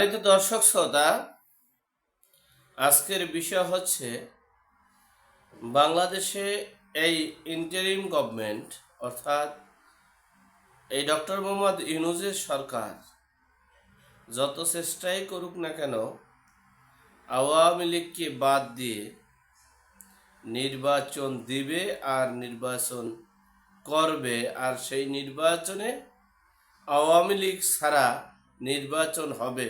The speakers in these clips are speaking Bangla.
সম্মানিত দর্শক শ্রোতা, আজকের বিষয় হচ্ছে বাংলাদেশে এই ইন্টারিম গভর্নমেন্ট অর্থাৎ এই ডক্টর মোহাম্মদ ইউনুজের সরকার যত চেষ্টাই করুক না কেন, আওয়ামী লীগকে বাদ দিয়ে নির্বাচন দিবে আর নির্বাচন করবে। আর সেই নির্বাচনে আওয়ামী লীগ ছাড়া নির্বাচন হবে।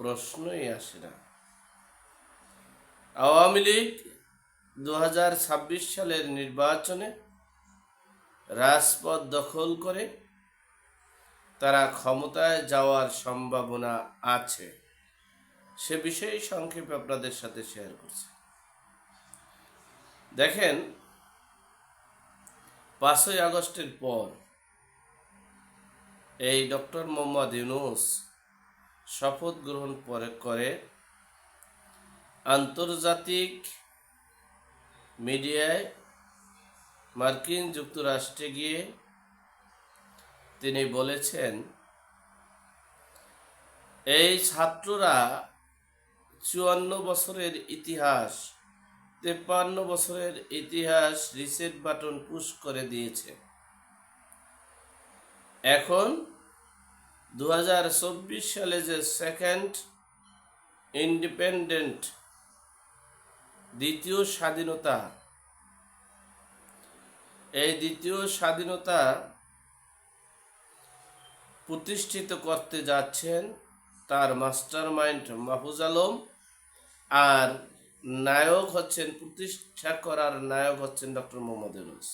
প্রশ্নই আসে না। আওয়ামী লীগ দু হাজার ছাব্বিশ সালের নির্বাচনে রাজপথ দখল করে তারা ক্ষমতায় যাওয়ার সম্ভাবনা আছে। সে বিষয়ে সংক্ষেপে আপনাদের সাথে শেয়ার করছি। দেখেন, পাঁচই আগস্টের পর এই ডক্টর মোহাম্মদ ইউনুস শপথ গ্রহণ পরে করে আন্তর্জাতিক মিডিয়ায় মার্কিন যুক্তরাষ্ট্রে গিয়ে তিনি বলেছেন, এই ছাত্ররা চুয়ান্ন বছরের ইতিহাস, তেপ্পান্ন বছরের ইতিহাস রিসেট বাটন পুশ করে দিয়েছে। এখন দু হাজার চব্বিশ সালে যে সেকেন্ড ইন্ডিপেন্ডেন্ট দ্বিতীয় স্বাধীনতা, এই দ্বিতীয় স্বাধীনতা প্রতিষ্ঠিত করতে যাচ্ছেন তার মাস্টার মাইন্ড মাহফুজ আলম আর নায়ক হচ্ছেন, প্রতিষ্ঠা করার নায়ক হচ্ছেন ডক্টর মোহাম্মদ ইউনুস।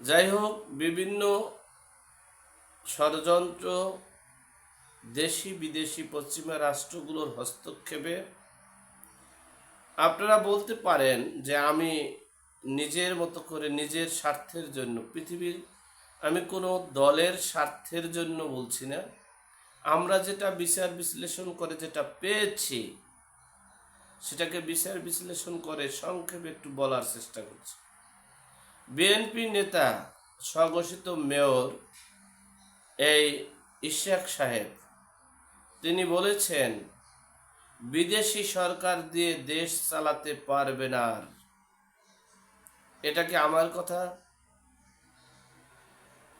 যাই হোক, বিভিন্ন ষড়যন্ত্র, দেশি বিদেশি পশ্চিমা রাষ্ট্রগুলোর হস্তক্ষেপে। আপনারা বলতে পারেন যে আমি নিজের মতো করে নিজের স্বার্থের জন্য, পৃথিবীর আমি কোনো দলের স্বার্থের জন্য বলছি না। আমরা যেটা বিচার বিশ্লেষণ করে, যেটা পেয়েছি, সেটাকে বিচার বিশ্লেষণ করে সংক্ষেপে একটু বলার চেষ্টা করছি। বিএনপি নেতা, স্বঘোষিত মেয়র এই ইশাক সাহেব, তিনি বলেছেন, বিদেশি সরকার দিয়ে দেশ চালাতে পারবে না আর। এটা কি আমার কথা?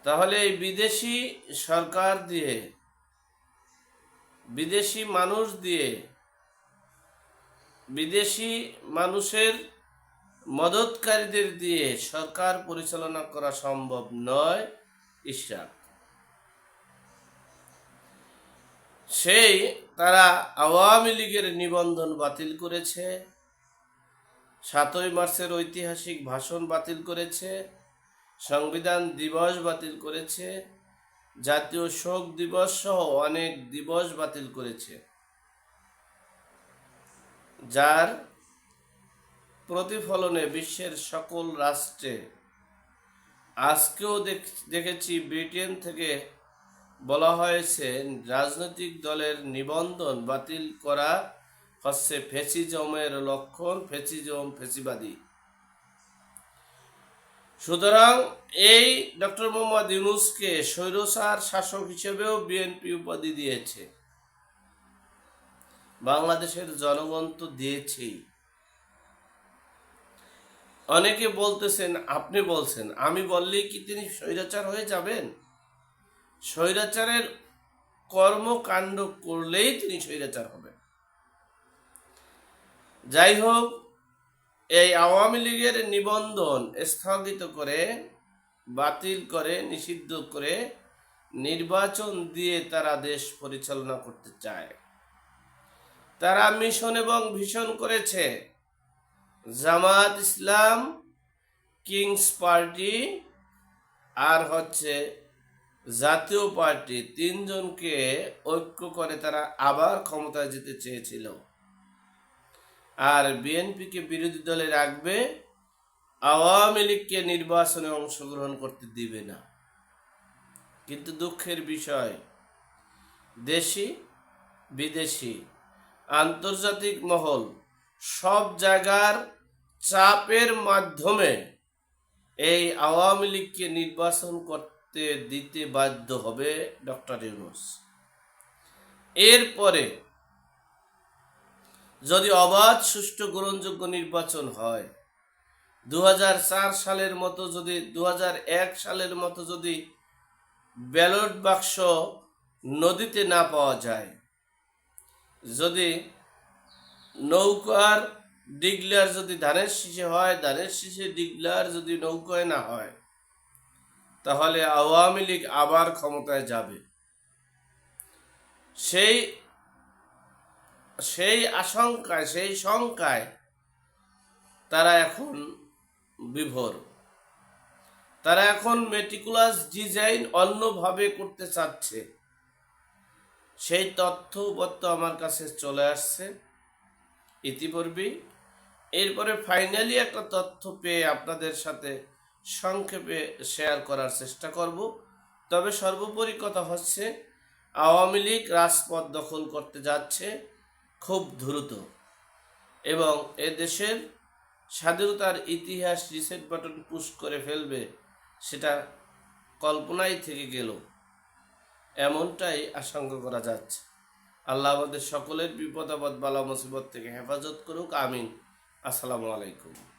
তাহলে এই বিদেশি সরকার দিয়ে, বিদেশি মানুষ দিয়ে, বিদেশি মানুষের মদতকারীদের দিয়ে সরকার পরিচালনা করা সম্ভব নয় ইশরাক সেই তারা আওয়ামী লীগের নিবন্ধন বাতিল করেছে। সাতই মার্চের ঐতিহাসিক ভাষণ বাতিল করেছে। সংবিধান দিবস বাতিল করেছে। জাতীয় শোক দিবস সহ অনেক দিবস বাতিল করেছে। যার প্রতিফলনে বিশ্বের সকল রাষ্ট্রে আজকেও দেখ- দেখেছি ব্রিটেন থেকে বলা হয়েছে, রাজনৈতিক দলের নিবন্ধন বাতিল করা হচ্ছে ফেসিজমের লক্ষণ, ফেসিজম ফেসিবাদী। সুতরাং এই ডক্টর মোহাম্মদ ইউনুসকে স্বৈরসার শাসক হিসেবেও বিএনপি উপাধি দিয়েছে। বাংলাদেশের জনগণ তো দিয়েছেই। অনেকে বলতেছেন, আপনি বলছেন, আমি বললেই কি তিনি স্বৈরাচার হয়ে যাবেন? স্বৈরাচারের কর্মকাণ্ড করলেই তিনি স্বৈরাচার হবেন। যাই হোক, এই আওয়ামী লীগের নিবন্ধন স্থগিত করে, বাতিল করে, নিষিদ্ধ করে নির্বাচন দিয়ে তারা দেশ পরিচালনা করতে চায়। তারা মিশন এবং ভীষণ করেছে। জামাত ইসলাম, কিংস পার্টি, আর হচ্ছে জাতীয় পার্টি তিনজনকে ঐক্য করে তারা আবার ক্ষমতায় যেতে চেয়েছিল। আর বিএনপিকে বিরোধী দলে রাখবে, আওয়ামী লীগকে নির্বাচনে অংশগ্রহণ করতে দিবে না। কিন্তু দুঃখের বিষয়, দেশি, বিদেশি, আন্তর্জাতিক মহল সব জায়গার চাপের মাধ্যমে এই আওয়ামী লীগকে নির্বাচন করতে দিতে বাধ্য হবে ডক্টর ইউনুস। এরপরে যদি অবাধ, সুষ্ঠু, গ্রহণযোগ্য নির্বাচন হয় দু হাজার চার সালের মতো যদি দু হাজার এক সালের মতো যদি ব্যালট বাক্স নদীতে না পাওয়া যায়, যদি নৌকার ডিগলার যদি ধানের শীষে হয়, ধানের শীষে ডিগলার যদি নৌকায় না হয় তাহলে আওয়ামী লীগ আবার ক্ষমতায় যাবে। সেই সেই আশঙ্কায়, সেই শঙ্কায় তারা এখন বিভোর। তারা এখন মেটিকুলাস ডিজাইন অন্যভাবে করতে চাচ্ছে। সেই তথ্য তথ্যপত্র আমার কাছে চলে আসছে ইতিপূর্বেই। এরপরে ফাইনালি একটা তথ্য পেয়ে আপনাদের সাথে সংক্ষেপে শেয়ার করার চেষ্টা করব। তবে সর্বোপরি কথা হচ্ছে, আওয়ামী লীগ রাজপথ দখল করতে যাচ্ছে খুব দ্রুত এবং এ দেশের স্বাধীনতার ইতিহাস রিসেট বাটন পুশ করে ফেলবে সেটা কল্পনাই থেকে গেল। এমনটাই আশঙ্কা করা যাচ্ছে। আল্লাহ আমাদের সকলের বিপদ আপদ বালা মুসিবত থেকে হেফাজত করুক, আমিন। আসসালামু আলাইকুম।